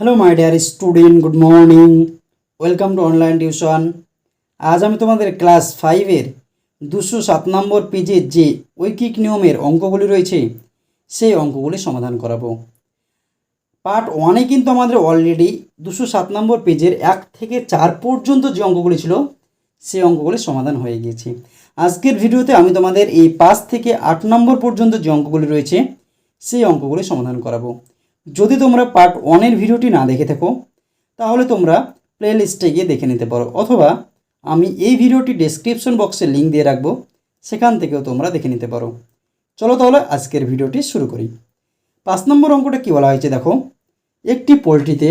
Hello my dear student good morning welcome to online tuition আজ আমি তোমাদের class ফাইভের দুশো সাত নম্বর পেজের যে ঐকিক নিয়মের অঙ্কগুলি রয়েছে, সেই অঙ্কগুলি সমাধান করাবো। পার্ট ওয়ানে কিন্তু আমাদের অলরেডি দুশো সাত নম্বর পেজের এক থেকে চার পর্যন্ত যে অঙ্কগুলি ছিল, সেই অঙ্কগুলি সমাধান হয়ে গিয়েছে। আজকের ভিডিওতে আমি তোমাদের এই পাঁচ থেকে আট নম্বর পর্যন্ত যে অঙ্কগুলি রয়েছে, সেই অঙ্কগুলি সমাধান করাবো। যদি তোমরা পার্ট ওয়ানের ভিডিওটি না দেখে থাকো, তাহলে তোমরা প্লে লিস্টে গিয়ে দেখে নিতে পারো, অথবা আমি এই ভিডিওটি ডেসক্রিপশন বক্সে লিঙ্ক দিয়ে রাখব, সেখান থেকেও তোমরা দেখে নিতে পারো। চলো তাহলে আজকের ভিডিওটি শুরু করি। পাঁচ নম্বর অঙ্কটা কী বলা হয়েছে দেখো? একটি পোলট্রিতে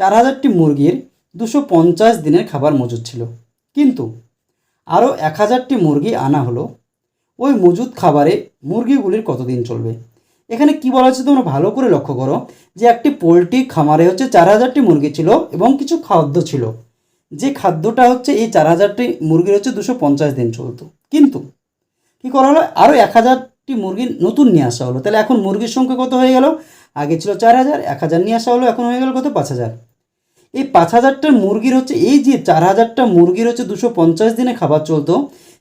চার হাজারটি মুরগির দুশো পঞ্চাশ দিনের খাবার মজুদ ছিল। কিন্তু আরও এক হাজারটি মুরগি আনা হলো। ওই মজুদ খাবারে মুরগিগুলির কতদিন চলবে? এখানে কি বলা হচ্ছে তোমরা ভালো করে লক্ষ্য করো যে একটি পোলট্রি খামারে হচ্ছে চার হাজারটি মুরগি ছিল এবং কিছু খাদ্য ছিল। যে খাদ্যটা হচ্ছে এই চার হাজারটি মুরগির হচ্ছে দুশো পঞ্চাশ দিন চলতো। কিন্তু কী করা হলো? আরও এক হাজারটি মুরগি নতুন নিয়ে আসা হলো। তাহলে এখন মুরগির সংখ্যা কত হয়ে গেল? আগে ছিল চার হাজার, এক হাজার নিয়ে আসা হলো, এখন হয়ে গেল কত? পাঁচ হাজার। এই পাঁচ হাজারটা মুরগির হচ্ছে, এই যে চার হাজারটা মুরগির হচ্ছে দুশো পঞ্চাশ দিনে খাবার চলতো,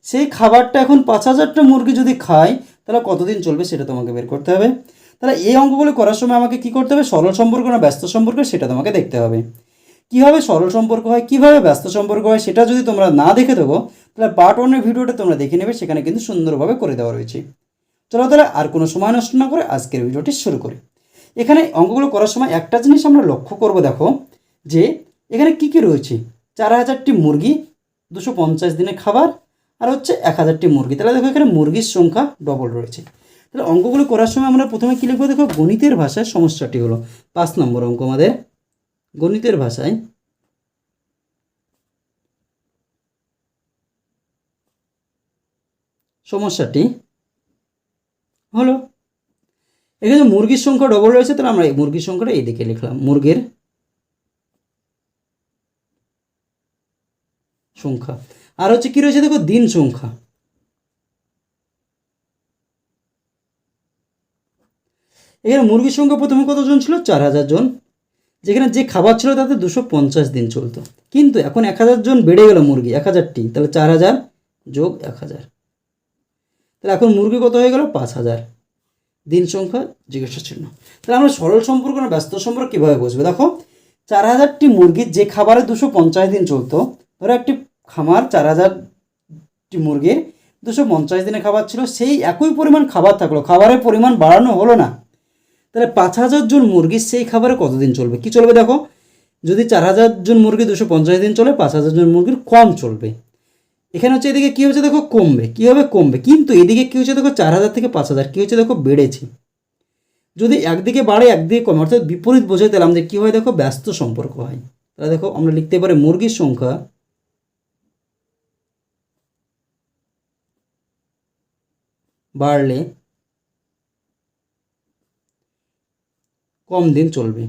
সেই খাবারটা এখন পাঁচ হাজারটা মুরগি যদি খায় তাহলে কতদিন চলবে সেটা তোমাকে বের করতে হবে। তাহলে এই অঙ্কগুলো করার সময় আমাকে কি করতে হবে? সরল সম্পর্ক না ব্যস্ত সম্পর্ক সেটা তোমাকে দেখতে হবে। কীভাবে সরল সম্পর্ক হয়, কীভাবে ব্যস্ত সম্পর্ক হয় সেটা যদি তোমরা না দেখে থাকো, তাহলে পার্ট ওয়ানের ভিডিওটা তোমরা দেখে নেবে, সেখানে কিন্তু সুন্দরভাবে করে দেওয়া রয়েছে। চলো তাহলে আর কোনো সময় নষ্ট না করে আজকের ভিডিওটি শুরু করি। এখানে অঙ্কগুলো করার সময় একটা জিনিস আমরা লক্ষ্য করব, দেখো, যে এখানে কি কি রয়েছে? চার হাজারটি মুরগি, দুশো পঞ্চাশ দিনের খাবার আর হচ্ছে এক হাজারটি মুরগি। তাহলে দেখো এখানে মুরগির সংখ্যা ডবল রয়েছে। তাহলে অঙ্কগুলো করার সময় আমরা প্রথমে কী লিখব? দেখো গণিতের ভাষায় সমস্যাটি হলো। পাঁচ নম্বর অঙ্ক আমাদের। গণিতের ভাষায় সমস্যাটি হলো। এখানে মুরগির সংখ্যা ডবল রয়েছে, তাহলে আমরা এই মুরগির সংখ্যাটা এই দিকে লিখলাম। মুরগির সংখ্যা। আর হচ্ছে কি রয়েছে দেখো দিন সংখ্যা। এখানে মুরগির সংখ্যা প্রথমে কতজন ছিল? চার হাজার জন। যেখানে যে খাবার ছিল তাতে দুশো পঞ্চাশ দিন চলতো। কিন্তু এখন এক হাজার জন বেড়ে গেল মুরগি, এক হাজারটি। তাহলে চার হাজার যোগ এক হাজার। তাহলে এখন মুরগি কত হয়ে গেল? পাঁচ হাজার। দিন সংখ্যা জিজ্ঞাসা ছিল তাহলে আমরা সরল সম্পর্ক না ব্যস্ত সম্পর্ক কীভাবে বুঝব? দেখো, চার হাজারটি মুরগির যে খাবারে দুশো পঞ্চাশ দিন চলতো, ধরো একটি খামার, চার হাজারটি মুরগির দুশো পঞ্চাশ দিনে খাবার ছিল, সেই একই পরিমাণ খাবার থাকল। খাবারের পরিমাণ বাড়ানো হলো না। তাহলে পাঁচ হাজার জন মুরগির সেই খাবারে কতদিন চলবে? কি চলবে দেখো? যদি চার হাজার জন মুরগি দুশো পঞ্চাশ দিন চলে, পাঁচ হাজার জন মুরগির কম চলবে। এখানে হচ্ছে এদিকে কী হচ্ছে দেখো? কমবে। কী হবে কমবে? কিন্তু এদিকে কী হচ্ছে দেখো? চার হাজার থেকে পাঁচ হাজার। কী হচ্ছে দেখো? বেড়েছে। যদি একদিকে বাড়ে, একদিকে কমে, অর্থাৎ বিপরীত বোঝাতে দিলাম যে কী হয় দেখো? ব্যস্ত সম্পর্ক হয়। তাহলে দেখো, আমরা লিখতে পারি মুরগির সংখ্যা বাড়লে কম দিন চলবে।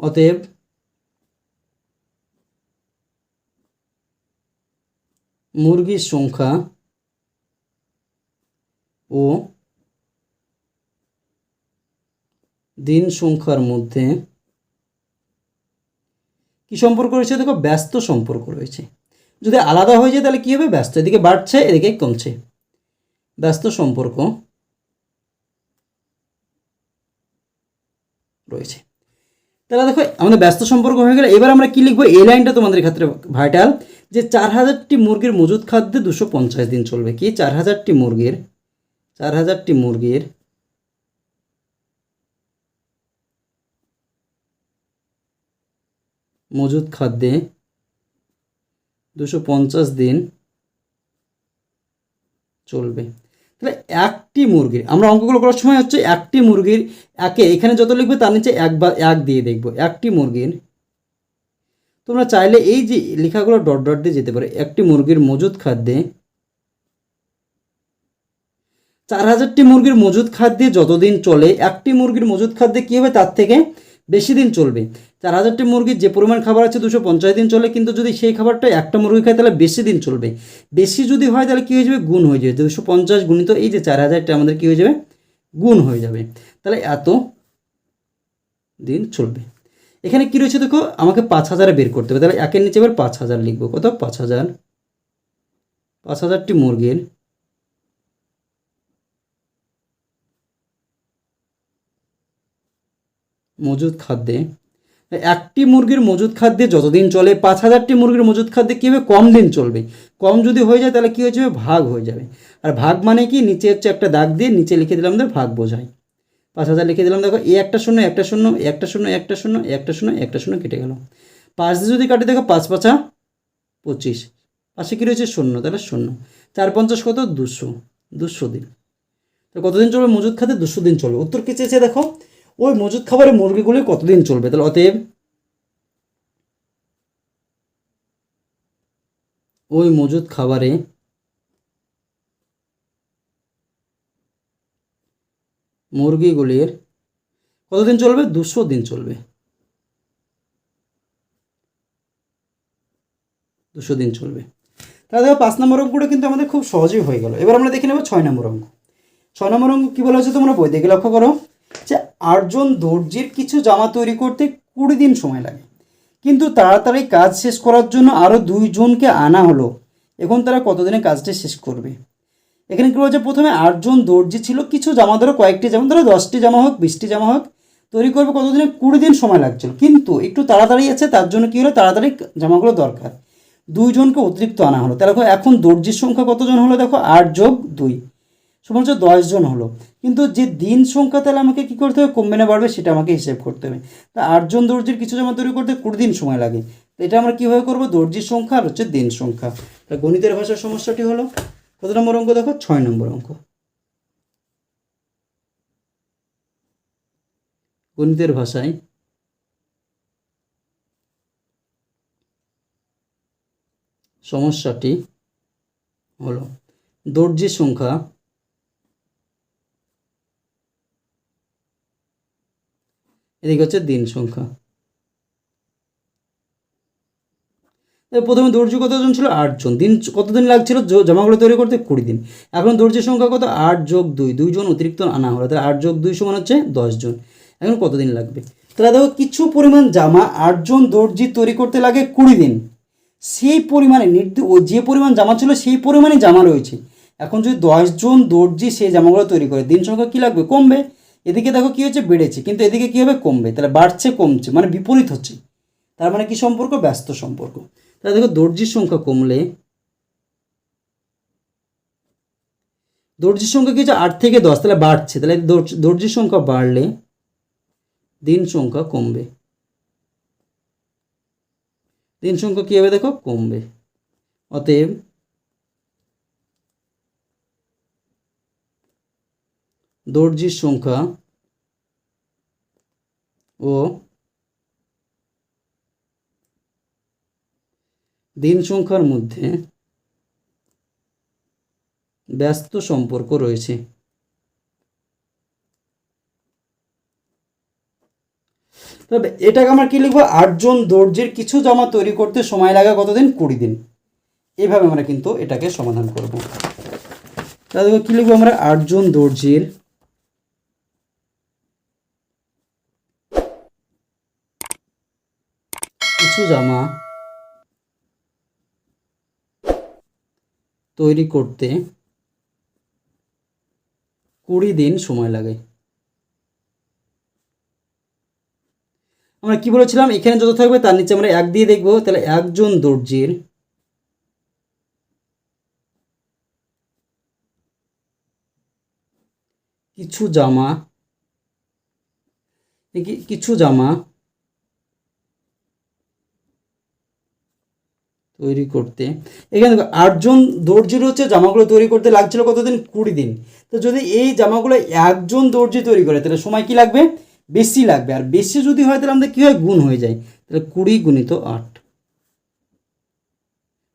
অতএব মুরগির সংখ্যা ও দিন সংখ্যার মধ্যে কি সম্পর্ক রয়েছে? দেখো, ব্যস্ত সম্পর্ক রয়েছে। যদি আলাদা হয়ে যায়, তাহলে কী হবে? ব্যস্ত। এদিকে বাড়ছে, এদিকে কমছে। ব্যস্ত সম্পর্ক রয়েছে। তাহলে দেখো, আমাদের ব্যস্ত সম্পর্ক হয়ে গেলে এবার আমরা কি লিখব? এই লাইনটা তোমাদের ক্ষেত্রে ভাইটাল, যে চার হাজারটি মুরগির মজুদ খাদ্যে দুশো পঞ্চাশ দিন চলবে। কি? চার হাজারটি মুরগির, চার হাজারটি মুরগির মজুদ খাদ্যে দুশো পঞ্চাশ দিন চলবে। তাহলে একটি মুরগির, আমরা অঙ্কগুলো করার সময় হচ্ছে একটি মুরগির একে, এখানে যত লিখবে তার নিচে এক বা এক দিয়ে দেখব। একটি মুরগির, তোমরা চাইলে এই যে লেখাগুলো ডট ডট দিয়ে যেতে পারে। একটি মুরগির মজুদ খাদ্যে চার হাজারটি মুরগির মজুদ খাদ্যে যতদিন চলে, একটি মুরগির মজুদ খাদ্যে কী হবে? তার থেকে বেশি দিন চলবে। চার হাজারটি মুরগির যে পরিমাণ খাবার আছে দুশো পঞ্চাশ দিন চলে, কিন্তু যদি সেই খাবারটা একটা মুরগি খায়, তাহলে বেশি দিন চলবে। বেশি যদি হয়, তাহলে কী হয়ে যাবে? গুণ হয়ে যাবে। দুশো পঞ্চাশ গুণিত এই যে চার হাজারটা, আমাদের কী হয়ে যাবে? গুণ হয়ে যাবে। তাহলে এত দিন চলবে। এখানে কী রয়েছে দেখো? আমাকে পাঁচ হাজারে বের করতে হবে। তাহলে একের নিচে এবার পাঁচ হাজার লিখব। কত? পাঁচ হাজার। পাঁচ হাজারটি মুরগির। মজুদ খাদ্যে একটি মুরগির মজুদ খাদ্যে যতদিন চলে, পাঁচ হাজারটি মুরগির মজুদ খাদ্যে কী হবে কম দিন চলবে? কম যদি হয়ে যায়, তাহলে কী হয়ে যাবে? ভাগ হয়ে যাবে। আর ভাগ মানে কি? নিচে হচ্ছে একটা দাগ দিয়ে নিচে লিখে দিলাম আমাদের ভাগ বোঝায়। পাঁচ হাজার লিখে দিলাম, দেখো, এ একটা শূন্য একটা শূন্য একটা শূন্য একটা শূন্য একটা শূন্য একটা শূন্য কেটে গেল। পাঁচ দিয়ে যদি কাটে, দেখো, পাঁচ পাঁচা পঁচিশ। পাশে কী রয়েছে? শূন্য, তাহলে শূন্য। চার পঞ্চাশ কত? দুশো। দুশো দিন। তো কতদিন চলবে? মজুদ খাতে দুশো দিন চলবে। উত্তর কী চেয়েছে? দেখো ওই মজুদ খাবারের মুরগিগুলি কতদিন চলবে? তাহলে অতএব ওই মজুদ খাবারে মুরগিগুলির কতদিন চলবে? দুশো দিন চলবে। দুশো দিন চলবে। তাহলে দেখো, পাঁচ নম্বর অঙ্কটা কিন্তু আমাদের খুব সহজেই হয়ে গেল। এবার আমরা দেখে নেব ছয় নম্বর অঙ্ক। ছয় নম্বর অঙ্ক কী বলা হচ্ছে তোমরা বই লক্ষ্য করো যে আটজন দর্জির কিছু জামা তৈরি করতে কুড়ি দিন সময় লাগে। কিন্তু তাড়াতাড়ি কাজ শেষ করার জন্য আরও দুইজনকে আনা হলো। এখন তারা কতদিনে কাজটা শেষ করবে? এখানে কী বলছে? প্রথমে আটজন দর্জি ছিল, কিছু জামা ধরো, কয়েকটি জামা ধরো, দশটি জামা হোক, বিশটি জামা হোক, তৈরি করবে কতদিনে? কুড়ি দিন সময় লাগছিল। কিন্তু একটু তাড়াতাড়ি আছে, তার জন্য কী হলো? তাড়াতাড়ি জামাগুলো দরকার। দুইজনকে অতিরিক্ত আনা হলো। তাহলে এখন দর্জির সংখ্যা কতজন হলো? দেখো, আট যোগ দুই। সমান হচ্ছে দশজন হলো। কিন্তু যে দিন সংখ্যা তাহলে আমাকে কী করতে হবে? কমবে না, বাড়বে, সেটা আমাকে হিসেব করতে হবে। তা আটজন দর্জির কিছু জামা তৈরি করতে কুড়ি দিন সময় লাগে। তো এটা আমরা কীভাবে করব? দর্জির সংখ্যা আর হচ্ছে দিন সংখ্যা। তা গণিতের ভাষার সমস্যাটি হলো, কত নম্বর অঙ্ক দেখো? ছয় নম্বর অঙ্ক। গণিতের ভাষায় সমস্যাটি হলো, দর্জির সংখ্যা এদিকে হচ্ছে দিন সংখ্যা। প্রথমে দর্জি কতজন ছিল? আটজন দিন কতদিন লাগছিল? জামাগুলো তৈরি করতে কুড়ি দিন। এখন দর্জির সংখ্যা কত? আট যোগ দুই। দুইজন অতিরিক্ত আনা হলো। তাহলে আট যোগ দুই সমান হচ্ছে দশজন এখন কতদিন লাগবে? তাহলে দেখো, কিছু পরিমাণ জামা আটজন দর্জি তৈরি করতে লাগে কুড়ি দিন। সেই পরিমাণে নির্দি যে পরিমাণ জামা ছিল, সেই পরিমাণে জামা রয়েছে। এখন যদি দশজন দর্জি সেই জামাগুলো তৈরি করে, দিন সংখ্যা কী লাগবে? কমবে। এদিকে দেখো কী হচ্ছে? বেড়েছে। কিন্তু এদিকে কী হবে? কমবে। তাহলে বাড়ছে, কমছে মানে বিপরীত হচ্ছে। তার মানে কি সম্পর্ক? ব্যস্ত সম্পর্ক। তাহলে দেখো, দর্জির সংখ্যা কমলে, দর্জির সংখ্যা কি হচ্ছে? আট থেকে দশ। তাহলে বাড়ছে। তাহলে দর্জির সংখ্যা বাড়লে, দিন সংখ্যা কমবে। দিন সংখ্যা কী হবে? দেখো, কমবে। অতএব দর্জির সংখ্যা ও দিন সংখ্যার মধ্যে ব্যস্ত সম্পর্ক রয়েছে। তবে এটাকে আমরা কি লিখব? আটজন দর্জির কিছু জামা তৈরি করতে সময় লাগে কতদিন? কুড়ি দিন। এইভাবে আমরা কিন্তু এটাকে সমাধান করব। তাহলে কি লিখব আমরা? আটজন দর্জির কিছু জামা তৈরি করতে কুড়ি দিন সময় লাগে। আমরা কি বলেছিলাম? এখানে যত থাকবে তার নিচে আমরা এক দিয়ে দেখব। তাহলে একজন দর্জির কিছু জামা কিছু জামা তৈরি করতে। এখানে দেখো, আটজন দর্জির হচ্ছে জামাগুলো তৈরি করতে লাগছিল কতদিন? কুড়ি দিন। তো যদি এই জামাগুলো একজন দর্জি তৈরি করে, তাহলে সময় কি লাগবে? বেশি লাগবে। আর বেশি যদি হয়, তাহলে আমাদের কী হয়? গুণ হয়ে যায়। তাহলে কুড়ি গুণিত আট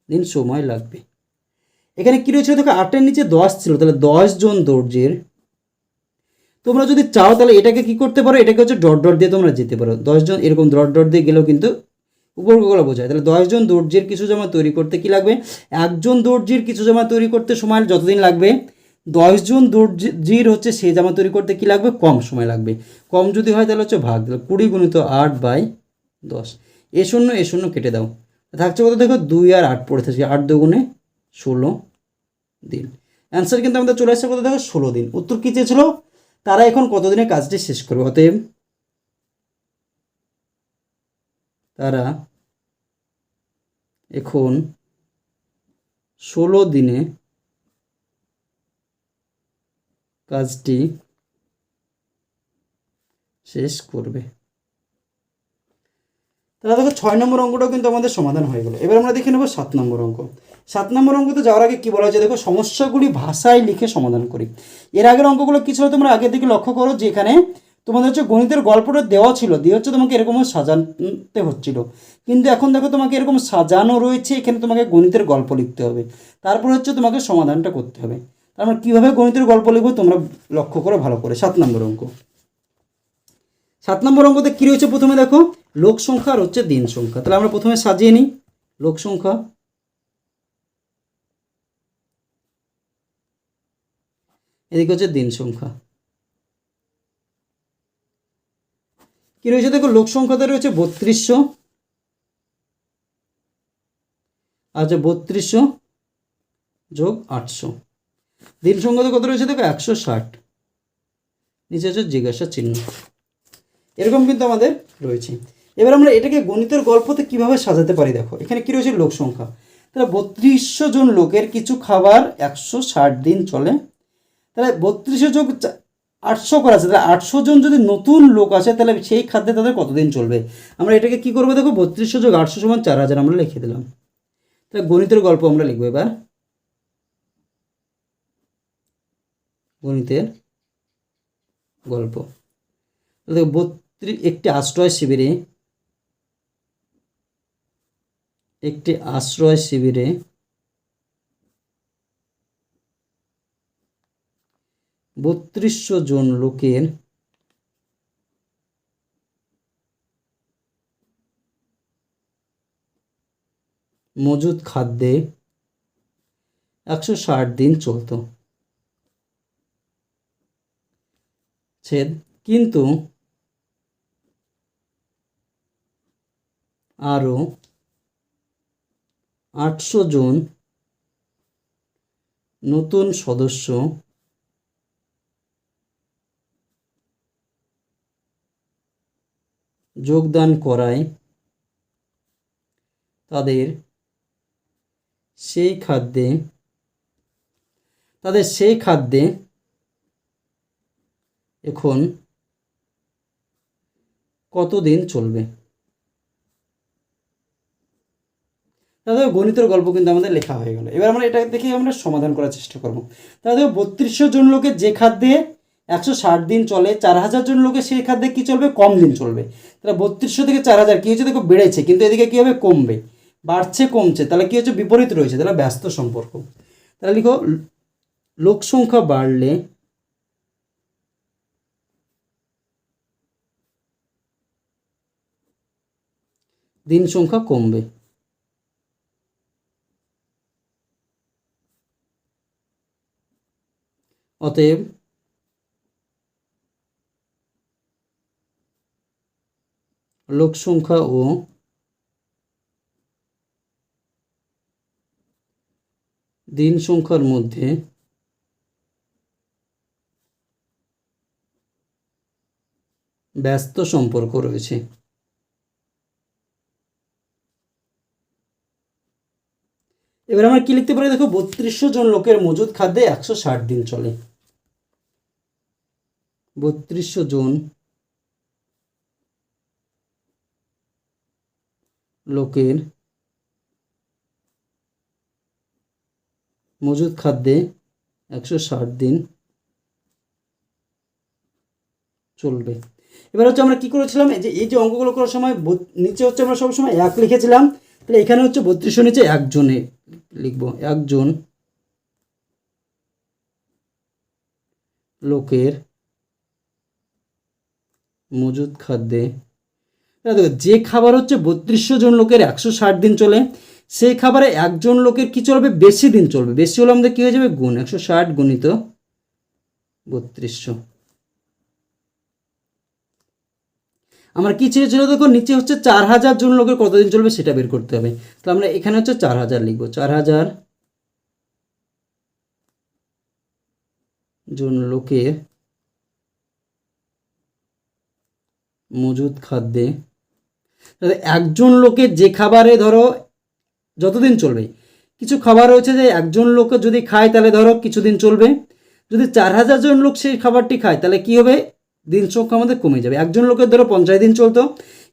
দিন সময় লাগবে। এখানে কী রয়েছে? দেখো, আটের নিচে দশ ছিল, তাহলে দশ জন দর্জির। তোমরা যদি চাও, তাহলে এটাকে কি করতে পারো? এটাকে হচ্ছে ডট ডট দিয়ে তোমরা যেতে পারো। দশজন এরকম ডট ডট দিয়ে গেলেও কিন্তু উপর্গগুলো বোঝায়। তাহলে দশজন দর্জির কিছু জামা তৈরি করতে কি লাগবে? একজন দর্জির কিছু জামা তৈরি করতে সময় যতদিন লাগবে? দশজন দর্জির হচ্ছে সেই জামা তৈরি করতে কী লাগবে? কম সময় লাগবে। কম যদি হয় তাহলে হচ্ছে ভাগ। দিল কুড়ি গুণিত আট বাই দশ। এ শূন্য এ শূন্য কেটে দাও। থাকছে কত? দেখো দুই আর আট পড়ে থাকছে। আট দুগুণে ষোলো দিন। অ্যান্সার কিন্তু আমাদের চলে আসছে কত? দেখো ষোলো দিন। উত্তর কী চেয়েছিল? তারা এখন কতদিনে কাজটি শেষ করবে? অতএব তারা এখন ষোলো দিনে কাজটি শেষ করবে। তাহলে দেখো ছয় নম্বর অঙ্কটাও কিন্তু আমাদের সমাধান হয়ে গেল। এবার আমরা দেখে নেব সাত নম্বর অঙ্ক। সাত নম্বর অঙ্কতে যাওয়ার আগে কী বলা হয়েছে? দেখো সমস্যাগুলি ভাষায় লিখে সমাধান করি। এর আগের অঙ্কগুলো কী ছিল? তোমরা আগে থেকে লক্ষ্য করো যে এখানে তোমাদের হচ্ছে গণিতের গল্পটা দেওয়া ছিল, দিয়ে হচ্ছে তোমাকে এরকম সাজাতে হচ্ছিল। কিন্তু এখন দেখো তোমাকে এরকম সাজানো রয়েছে, এখানে তোমাকে গণিতের গল্প লিখতে হবে। তারপর হচ্ছে তোমাকে সমাধানটা করতে হবে। তার মানে কীভাবে গণিতের গল্প লিখব তোমরা লক্ষ্য করো ভালো করে। সাত নম্বর অঙ্ক। সাত নম্বর অঙ্কতে কী রয়েছে প্রথমে দেখো? লোক সংখ্যা আর হচ্ছে দিন সংখ্যা। তাহলে আমরা প্রথমে সাজিয়ে নিই। লোক সংখ্যা। এদিকে হচ্ছে দিন সংখ্যা। কি রয়েছে? দেখো, লোক সংখ্যাতে রয়েছে বত্রিশশো। আচ্ছা বত্রিশশো যোগ আটশো। দিন সংখ্যাতে কত রয়েছে? দেখো, একশো ষাট। নিচে হচ্ছে জিজ্ঞাসা চিহ্ন। এরকম কিন্তু আমাদের রয়েছে। এবার আমরা এটাকে গণিতের গল্পতে কীভাবে সাজাতে পারি? দেখো, এখানে কী রয়েছে? লোক সংখ্যা। তাহলে বত্রিশশো জন লোকের কিছু খাবার একশো ষাট দিন চলে। তাহলে বত্রিশশো যোগ আটশো করে আছে, তাহলে আটশো জন যদি নতুন লোক আসে, তাহলে সেই খাদ্যে তাদের কতদিন চলবে? আমরা এটাকে কি করব দেখো? বত্রিশশো যোগ আটশো সমান চার হাজার আমরা লিখে দিলাম। তাহলে গণিতের গল্প আমরা লিখব এবার। গণিতের গল্প। দেখো বত্রিশ একটি আশ্রয় শিবিরে একটি আশ্রয় শিবিরে বত্রিশশো জন লোকের মজুদ খাদ্যে একশো ষাট দিন চলতো। ছেদ, কিন্তু আরও আটশো জন নতুন সদস্য যোগদান করায় তাদের সেই খাদ্যে, তাদের সেই খাদ্যে এখন কতদিন চলবে? তাদের গণিতের গল্প কিন্তু আমাদের লেখা হয়ে গেল। এবার আমরা এটা দেখে আমরা সমাধান করার চেষ্টা করব। তাদের বত্রিশশো জন লোকের যে খাদ্যে একশো ষাট দিন চলে, চার হাজার জন লোকের সেই খাদ্যে কী চলবে? কম দিন চলবে। তাহলে বত্রিশশো থেকে চার হাজার, কী হচ্ছে? দেখো বেড়েছে, কিন্তু এদিকে কী হবে? কমবে। বাড়ছে, কমছে, তাহলে কী হচ্ছে? বিপরীত রয়েছে, তাহলে ব্যস্ত সম্পর্ক। তাহলে লিখো, লোক সংখ্যা বাড়লে দিন সংখ্যা কমবে। অতএব লোক সংখ্যা ও দিন সংখ্যার মধ্যে ব্যস্ত সম্পর্ক রয়েছে। এবার আমরা কি লিখতে পারি? দেখো, বত্রিশশো জন লোকের মজুদ খাদ্যে একশো ষাট দিন চলে। বত্রিশশো জন লোকের মজুদ খাদ্যে একশো ষাট দিন চলবে। এবার হচ্ছে আমরা কি করেছিলাম? যে, এই যে অঙ্কগুলো করার সময় নিচে হচ্ছে আমরা সবসময় এক লিখেছিলাম। তাহলে এখানে হচ্ছে বত্রিশশো, নিচে একজনে লিখব। একজন লোকের মজুদ খাদ্যে দেখো, যে খাবার হচ্ছে বত্রিশশো জন লোকের একশো ষাট দিন চলে সেই খাবারে একজন লোকের কি চলবে? বেশি দিন চলবে। বেশি হলে আমাদের কী হয়ে যাবে? গুণ। একশো ষাট গুণিত বত্রিশশো। আমার কি চেয়েছিল দেখো? নিচে হচ্ছে চার হাজার জন লোকের কতদিন চলবে সেটা বের করতে হবে। তো আমরা এখানে হচ্ছে চার হাজার লিখব। চার হাজার জন লোকের মজুদ খাদ্যে একজন লোকের যে খাবারে ধরো যতদিন চলবে, কিছু খাবার রয়েছে যে একজন লোক যদি খায় তাহলে ধরো কিছুদিন চলবে, যদি চার হাজার জন লোক সেই খাবারটি খায় তাহলে কি হবে? দিন সংখ্যা আমাদের কমে যাবে। একজন লোকের ধরো পঞ্চাশ দিন চলতো,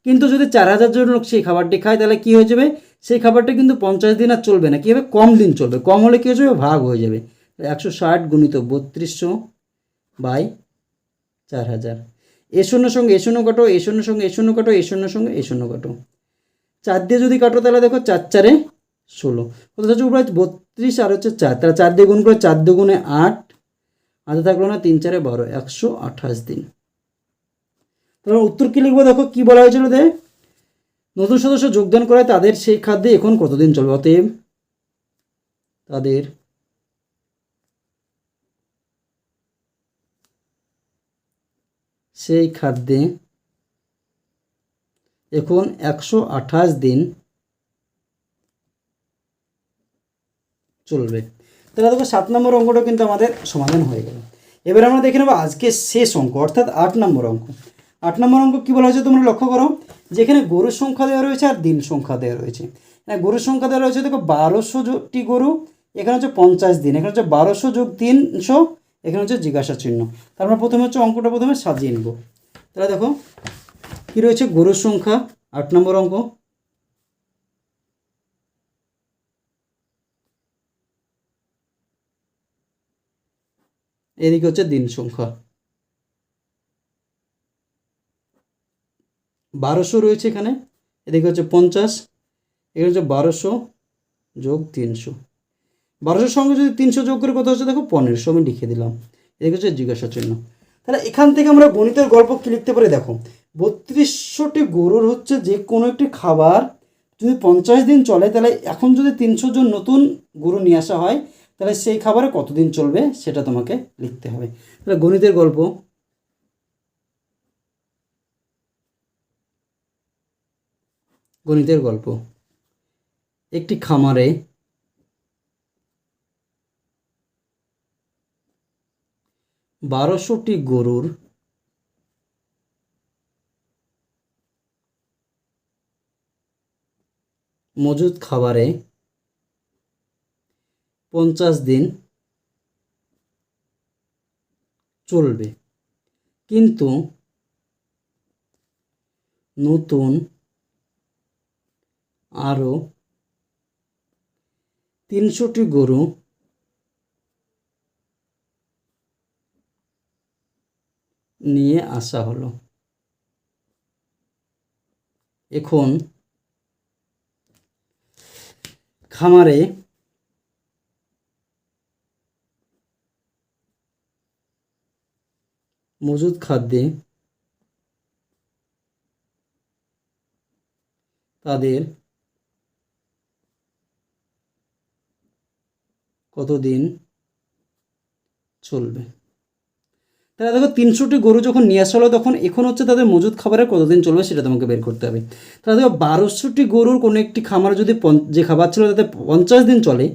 কিন্তু যদি চার হাজার জন লোক সেই খাবারটি খায় তাহলে কি হয়ে যাবে? সেই খাবারটা কিন্তু পঞ্চাশ দিন আর চলবে না, কী হবে? কম দিন চলবে। কম হলে কী হয়ে যাবে? ভাগ হয়ে যাবে। একশো ষাট গুণিত বত্রিশশো বাই চার হাজার। এ শূন্য সঙ্গে এ শূন্য কাটো এ শূন্য সঙ্গে এ শূন্য কাটো এ শূন্য সঙ্গে এ শূন্য কাটো চার দিয়ে যদি কাটো তাহলে দেখো চার চারে ষোলো। কত হচ্ছে উপরে? বত্রিশ আর হচ্ছে চার। তাহলে চার দিয়ে গুণ করে চার দুগুণে আট। হাতে থাকল না, তিন চারে বারো, একশো আঠাশ দিন। তাহলে উত্তর কী লিখব? দেখো কী বলা হয়েছিল দে নতুন সদস্য যোগদান করায় তাদের সেই খাদ্যে এখন কতদিন চলবে? অতএব তাদের সেই খাদ্যে এখন একশো আঠাশ দিন চলবে। তাহলে দেখো সাত নম্বর অঙ্কটা কিন্তু আমাদের সমাধান হয়ে গেল। এবার আমরা দেখে নেব আজকে শেষ অঙ্ক, অর্থাৎ আট নম্বর অঙ্ক। আট নম্বর অঙ্ক কী বলা হয়েছে তোমরা লক্ষ্য করো, যেখানে গরুর সংখ্যা দেওয়া রয়েছে আর দিন সংখ্যা দেওয়া রয়েছে। এখানে গরুর সংখ্যা দেওয়া রয়েছে দেখো বারোশোটি গরু, এখানে হচ্ছে পঞ্চাশ দিন, এখানে হচ্ছে বারোশো যোগ তিনশো এখানে হচ্ছে জিজ্ঞাসা চিহ্ন। তারপর প্রথমে হচ্ছে অঙ্কটা প্রথমে সাজিয়ে নেব। তাহলে দেখো, কী রয়েছে? গরুর সংখ্যা, আট নম্বর অঙ্ক। এদিকে হচ্ছে দিন সংখ্যা। বারোশো রয়েছে এখানে। এদিকে হচ্ছে পঞ্চাশ। এখানে হচ্ছে বারোশো যোগ তিনশো। বারোশোর সঙ্গে যদি তিনশো যোগ করে কত হচ্ছে? দেখো পনেরোশো, আমি লিখে দিলাম। এদিকে হচ্ছে জিজ্ঞাসা চিহ্ন। তাহলে এখান থেকে আমরা গণিতের গল্প কী লিখতে পারি? দেখো, বত্রিশশোটি গরুর হচ্ছে যে কোনো একটি খাবার যদি পঞ্চাশ দিন চলে, তাহলে এখন যদি তিনশো জন নতুন গরু নিয়ে আসা হয়, তাহলে সেই খাবারে কতদিন চলবে সেটা তোমাকে লিখতে হবে। তাহলে গণিতের গল্প। গণিতের গল্প। একটি খামারে বারোশোটি গরুর মজুদ খাবারে পঞ্চাশ দিন চলবে। কিন্তু নতুন আরও তিনশোটি গরু নিয়ে আসা হলো। এখন খামারে মজুদ খাদ্যে তাদের কতদিন চলবে? তাহলে দেখো তিনশোটি গরু যখন নিয়ে আসা হলো তখন এখন হচ্ছে তাদের মজুদ খাবারে কতদিন চলবে সেটা তোমাকে বের করতে হবে। তাহলে দেখো বারোশোটি গরুর কোনো একটি খামারে যদি যে খাবার ছিল তাতে পঞ্চাশ দিন চলে,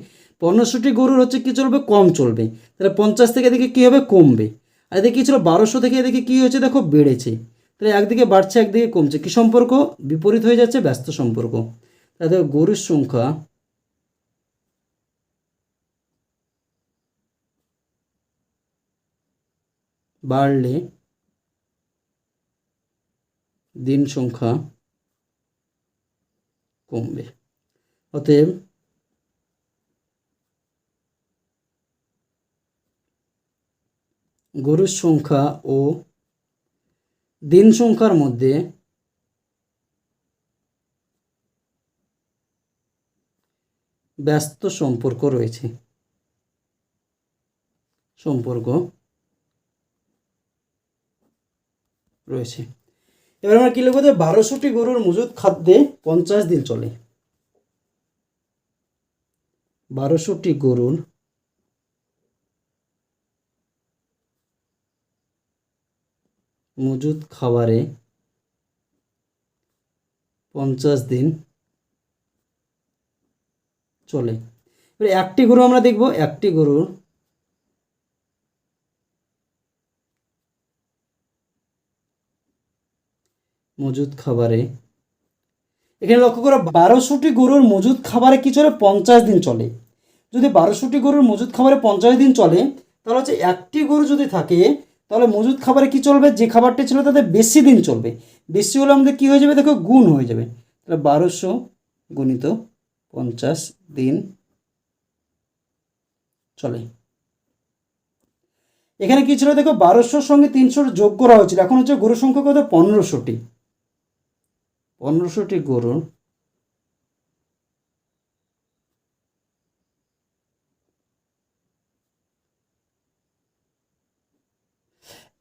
পনেরোশোটি গরুর হচ্ছে কি চলবে, কম চলবে। তাহলে পঞ্চাশ থেকে এদিকে কী হবে, কমবে। আর এদিকে কী ছিল, বারোশো থেকে এদিকে কী হয়েছে, দেখো বেড়েছে। তাহলে একদিকে বাড়ছে, একদিকে কমছে। কী সম্পর্ক? বিপরীত হয়ে যাচ্ছে, ব্যস্ত সম্পর্ক। তাহলে গরুর সংখ্যা বাড়লে দিন সংখ্যা কমবে। অতএব গরুর সংখ্যা ও দিন সংখ্যার মধ্যে ব্যস্ত সম্পর্ক রয়েছে। সম্পর্ক রয়েছে। এবার আমরা কী লিখব যে, বারোশোটি গরুর মজুদ খাদ্যে পঞ্চাশ দিন চলে। বারোশোটি গরুর মজুদ খাবারে পঞ্চাশ দিন চলে। এবার একটি গরু আমরা দেখব, একটি গরুর মজুদ খাবারে। এখানে লক্ষ্য করো, বারোশোটি গরুর মজুদ খাবারে কি চলে? পঞ্চাশ দিন চলে। যদি বারোশোটি গরুর মজুদ খাবারে পঞ্চাশ দিন চলে, তাহলে হচ্ছে একটি গরু যদি থাকে, তাহলে মজুদ খাবারে কি চলবে? যে খাবারটি ছিল তাতে বেশি দিন চলবে। বেশি হলে আমাদের কী হয়ে যাবে? দেখো, গুণ হয়ে যাবে। তাহলে বারোশো গুণিত পঞ্চাশ দিন চলে। এখানে কি ছিল? দেখো, বারোশোর সঙ্গে তিনশোর যোগ করা হয়েছিল। এখন হচ্ছে গরুর সংখ্যা কত? পনেরোশোটি। পনেরোশোটি গরুর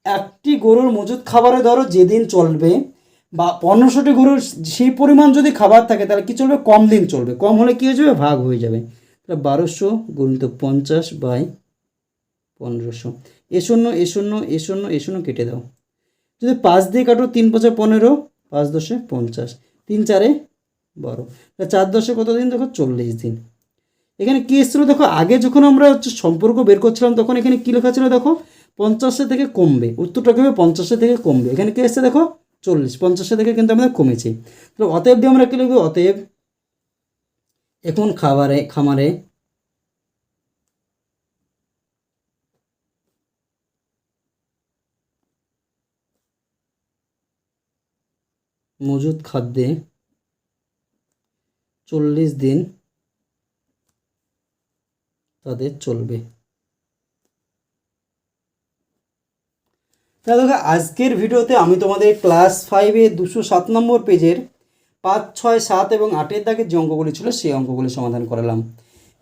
একটি গরুর মজুদ খাবারে ধরো যেদিন চলবে বা পনেরোশোটি গরুর সেই পরিমাণ যদি খাবার থাকে, তাহলে কি চলবে? কম দিন চলবে। কম হলে কী হয়ে যাবে? ভাগ হয়ে যাবে। তাহলে বারোশো গুণিত পঞ্চাশ বাই পনেরোশো। এ শূন্য এ শূন্য এ শূন্য এ শূন্য কেটে দাও। যদি পাঁচ দিয়ে কাটো, তিন পাঁচে পনেরো পাঁচ দশে পঞ্চাশ। তিন চারে বারো। চার দশে কত দিন দেখো চল্লিশ দিন। এখানে কী এসেছিল? দেখো আগে যখন আমরা হচ্ছে সম্পর্ক বের করছিলাম, তখন এখানে কী লেখা ছিল? দেখো পঞ্চাশে থেকে কমবে। উত্তরটা কী হবে? পঞ্চাশে থেকে কমবে। এখানে কী এসছে? দেখো চল্লিশ। পঞ্চাশে থেকে কিন্তু আমাদের কমেছে। তো অতএব দিয়ে আমরা কী লিখব? অতএব এখন খাবারে, খামারে মজুদ খাদ্যে চল্লিশ দিন তাদের চলবে। তাহলে দেখো, আজকের ভিডিওতে আমি তোমাদের ক্লাস ফাইভে দুশো সাত নম্বর পেজের পাঁচ, ছয়, সাত এবং আটের দাগের যে অঙ্কগুলি ছিল সেই অঙ্কগুলি সমাধান করালাম।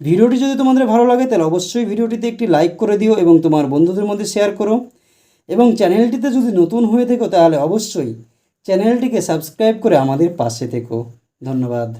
ভিডিওটি যদি তোমাদের ভালো লাগে, তাহলে অবশ্যই ভিডিওটিতে একটি লাইক করে দিও এবং তোমার বন্ধুদের মধ্যে শেয়ার করো। এবং চ্যানেলটিতে যদি নতুন হয়ে থেকো, তাহলে অবশ্যই চ্যানেলটিকে সাবস্ক্রাইব করে আমাদের পাশে থেকো ধন্যবাদ